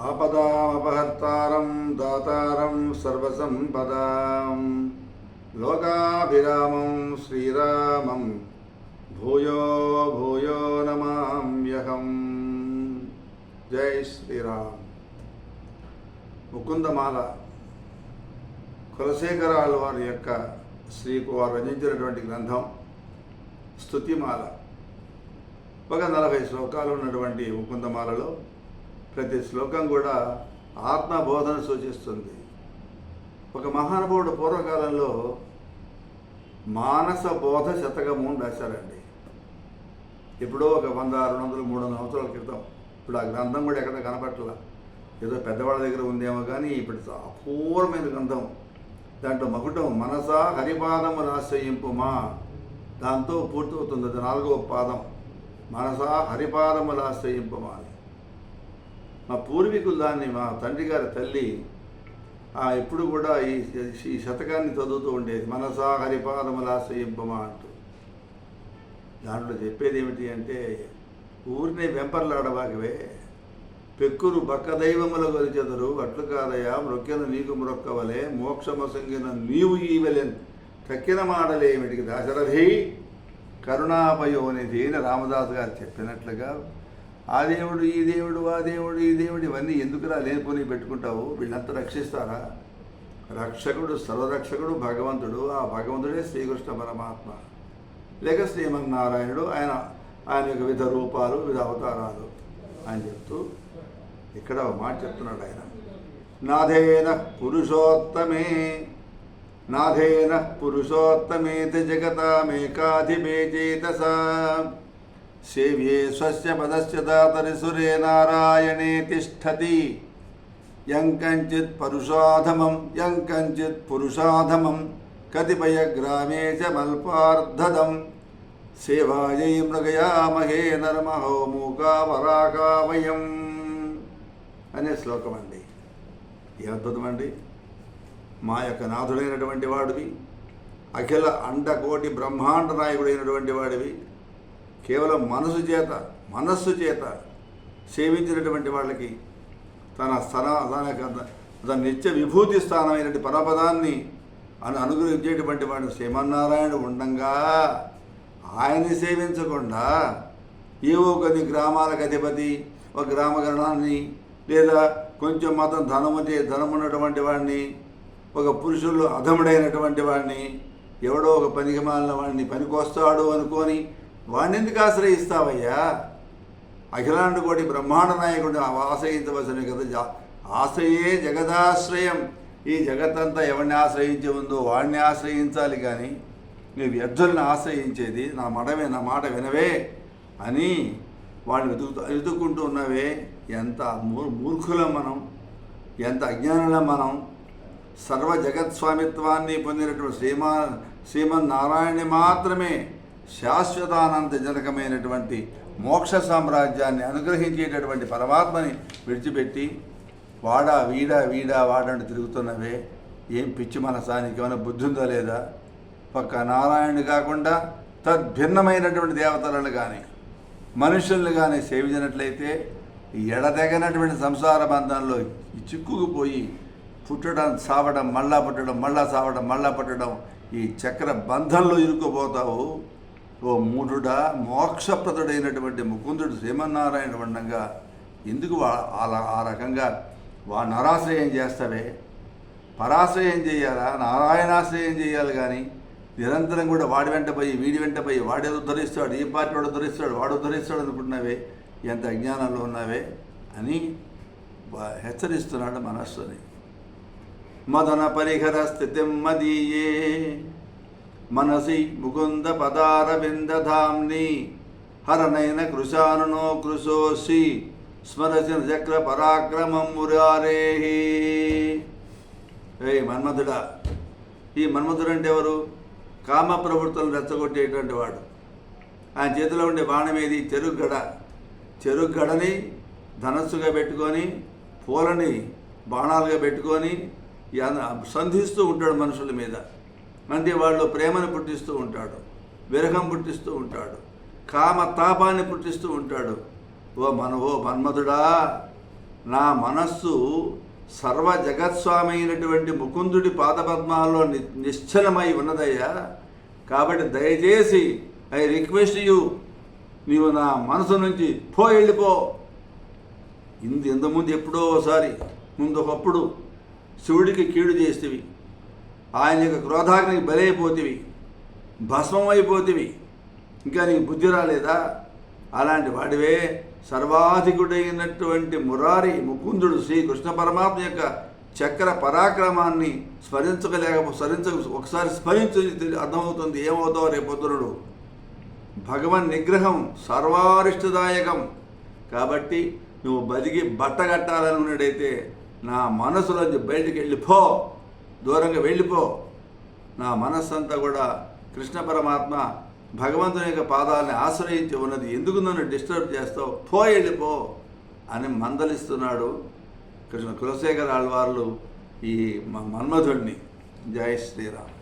ఆపదామపహర్తారం దాతారం సర్వసంపదాం. లోకాభిరామం శ్రీరామం భూయో భూయో నమామ్యహం. జై శ్రీరామ్. ముకుందమాల కులశేఖర వారి యొక్క శ్రీకు వారు రచించినటువంటి గ్రంథం స్థుతిమాల ఒక నలభై శ్లోకాలు ఉన్నటువంటి ముకుందమాలలో ప్రతి శ్లోకం కూడా ఆత్మబోధన సూచిస్తుంది. ఒక మహానుభావుడు పూర్వకాలంలో మానస బోధ శతకము అని రాశారండి. ఎప్పుడో ఒక వంద రెండు వందలు మూడు వందల సంవత్సరాల క్రితం. ఇప్పుడు ఆ గ్రంథం కూడా ఎక్కడ కనపట్ల ఏదో పెద్దవాళ్ళ దగ్గర ఉందేమో కానీ ఇప్పుడు అపూర్వమైన గ్రంథం. దాంట్లో మకుటం మనసా హరిపాదము రాశ్రయింపుమా. దాంతో పూర్తవుతుంది. అది నాలుగవ పాదం. మనసా హరిపాదములు అని. మా పూర్వీకులు దాన్ని మా తండ్రి గారి తల్లి ఆ ఎప్పుడు కూడా ఈ ఈ శతకాన్ని చదువుతూ ఉండేది. మనసా హరిపాదములు అంటూ. దాంట్లో చెప్పేది ఏమిటి అంటే ఊరిని వెంపర్లాడవాగవే పెక్కురు బక్క దైవముల గొలిచెదరు అట్లు కాదయా మృక్కెను నీకు మ్రొక్కవలే మోక్షమసంగిన నీవు ఈవెలెన్. తక్కిన మాటలేమిటికి దాశరథి? కరుణాపయోనిధి అని రామదాస్ గారు చెప్పినట్లుగా ఆ దేవుడు ఈ దేవుడు ఆ దేవుడు ఈ దేవుడు ఇవన్నీ ఎందుకురా లేనిపోని పెట్టుకుంటావు? వీళ్ళంతా రక్షిస్తారా? రక్షకుడు సర్వరక్షకుడు భగవంతుడు ఆ భగవంతుడే శ్రీకృష్ణ పరమాత్మ. లేక శ్రీమన్నారాయణుడు ఆయన ఆయన యొక్క వివిధ రూపాలు వివిధ అవతారాలు అని చెప్తూ ఇక్కడ ఒక మాట చెప్తున్నాడు ఆయన. నాథేన పురుషోత్తమే నాథేన పురుషోత్తమే జగతామేకాధిపే చేతసా. సేవ్యే స్వస్య పదస్య దాతరి సురే నారాయణే తిష్టతి యం కంచిత్ పరుషాధమం యం కంచిత్ పురుషాధమం కతిపయ గ్రామే చ మల్పార్ధదం సేవాయై మృగయామహే నరమహో మూకావరాకావయం అనే శ్లోకం అండి. ఏ అద్భుతం అండి? మా యొక్క నాథుడైనటువంటి వాడివి అఖిల అండకోటి బ్రహ్మాండ నాయకుడైనటువంటి వాడివి కేవలం మనసు చేత మనస్సు చేత సేవించినటువంటి వాళ్ళకి తన స్థన తన తన నిత్య విభూతి స్థానమైనటువంటి పరపదాన్ని అని అనుగ్రహించేటువంటి వాడు శ్రీమన్నారాయణ ఉండంగా. ఆయన్ని సేవించకుండా ఏవో కొన్ని గ్రామాలకు అధిపతి ఒక గ్రామ గణాన్ని లేదా కొంచెం మతం ధనము ధనం ఉన్నటువంటి వాడిని ఒక పురుషుల్లో అధముడైనటువంటి వాడిని ఎవడో ఒక పనికి మాలిన వాడిని పనికొస్తాడు అనుకొని వాణ్ణెందుకు ఎందుకు ఆశ్రయిస్తావయ్యా? అఖిలాండ కోటి బ్రహ్మాండ నాయకుడిని ఆశ్రయించవలసిన కదా ఆశ్రయే జగదాశ్రయం. ఈ జగత్తంతా ఎవరిని ఆశ్రయించి ఉందో వాడిని ఆశ్రయించాలి కానీ నీ వ్యర్థుల్ని ఆశ్రయించేది నా మడమే నా మాట వినవే అని వాడిని వెతుకుతూ వెతుక్కుంటూ ఉన్నవే. ఎంత మూర్ మూర్ఖులం మనం ఎంత అజ్ఞానులం మనం. సర్వ జగత్స్వామిత్వాన్ని పొందినటువంటి శ్రీమా శ్రీమన్నారాయణి మాత్రమే శాశ్వతానంద జనకమైనటువంటి మోక్ష సామ్రాజ్యాన్ని అనుగ్రహించేటటువంటి పరమాత్మని విడిచిపెట్టి వాడా వీడా వీడా వాడంటూ తిరుగుతున్నవే. ఏం పిచ్చి మనసానికి ఏమైనా బుద్ధి ఉందా లేదా? పక్క నారాయణుడు కాకుండా తద్భిన్నమైనటువంటి దేవతలను కానీ మనుషుల్ని కానీ సేవించినట్లయితే ఈ ఎడతెగనటువంటి సంసార బంధంలో ఈ చిక్కుకుపోయి పుట్టడం సావడం మళ్ళా పుట్టడం మళ్ళా సావడం మళ్ళా పుట్టడం ఈ చక్ర బంధంలో ఇరుక్కుపోతావు. ఓ మూఢుడా మోక్షప్రదుడైనటువంటి ముకుందుడు శ్రీమన్నారాయణ వండంగా ఎందుకు వా- అలా ఆ రకంగా వా నరాశ్రయం చేస్తావే. పరాశ్రయం చేయాలా? నారాయణాశ్రయం చేయాలి కానీ నిరంతరం కూడా వాడి వెంట పోయి వీడి వెంట పోయి వాడేదో ఉద్ధరిస్తాడు ఈ పార్టీ వాడు ఉద్ధరిస్తాడు వాడు ఉద్ధరిస్తాడు అనుకుంటున్నావే? ఎంత అజ్ఞానంలో ఉన్నావే? అని హెచ్చరిస్తున్నాడు మనస్సుని. మదన పరిహర స్థితి మదీయే. మనసి ముకుంద పదారవిందధామ్ని హరనైన కృశానునో కృశోసి స్మరసిన చక్ర పరాక్రమం మురారేహి. ఏ మన్మధుడా ఈ మన్మధుడు అంటే ఎవరు? కామ ప్రవృత్తులను రెచ్చగొట్టేటువంటి వాడు. ఆయన చేతిలో ఉండే బాణం ఏది? చెరుగ్గడ. చెరుగ్గడని ధనస్సుగా పెట్టుకొని పూలని బాణాలుగా పెట్టుకొని సంధిస్తూ ఉంటాడు మనుషుల మీద. అంటే వాళ్ళు ప్రేమను పుట్టిస్తూ ఉంటాడు విరహం పుట్టిస్తూ ఉంటాడు కామ తాపాన్ని పుట్టిస్తూ ఉంటాడు. ఓ మన ఓ మన్మధుడా నా మనస్సు సర్వ జగత్స్వామి అయినటువంటి ముకుందుడి పాదపద్మాల్లో ని నిశ్చలమై ఉన్నదయ్యా. కాబట్టి దయచేసి ఐ రిక్వెస్ట్ యూ నీవు నా మనసు నుంచి పో వెళ్ళిపో. ఇందు ఇంతకుముందు ఎప్పుడో ఒకసారి ముందు ఒకప్పుడు శివుడికి కీడు చేసేవి. ఆయన యొక్క క్రోధాగ్నికి బలైపోతివి భస్మమైపోతివి. ఇంకా నీకు బుద్ధి రాలేదా? అలాంటి వాడివే సర్వాధికుడైనటువంటి మురారి ముకుందుడు శ్రీ కృష్ణ పరమాత్మ యొక్క చక్ర పరాక్రమాన్ని స్మరించగలేక స్మరించ ఒకసారి స్మరించు అర్థమవుతుంది. ఏమవుతావు రేపొద్దునుడు భగవన్ నిగ్రహం సర్వారిష్టదాయకం. కాబట్టి నువ్వు బతికి బట్టగట్టాలనుకున్నట్టయితే నా మనసులోంచి బయటికి వెళ్ళిపో. దూరంగా వెళ్ళిపో. నా మనస్సంతా కూడా కృష్ణ పరమాత్మ భగవంతుని యొక్క పాదాలని ఆశ్రయించి ఉన్నది. ఎందుకు నన్ను డిస్టర్బ్ చేస్తావు? పో వెళ్ళిపో అని మందలిస్తున్నాడు కృష్ణ కులశేఖర ఆళ్వార్లు ఈ మ- మన్మధుడిని. జై శ్రీరామ్.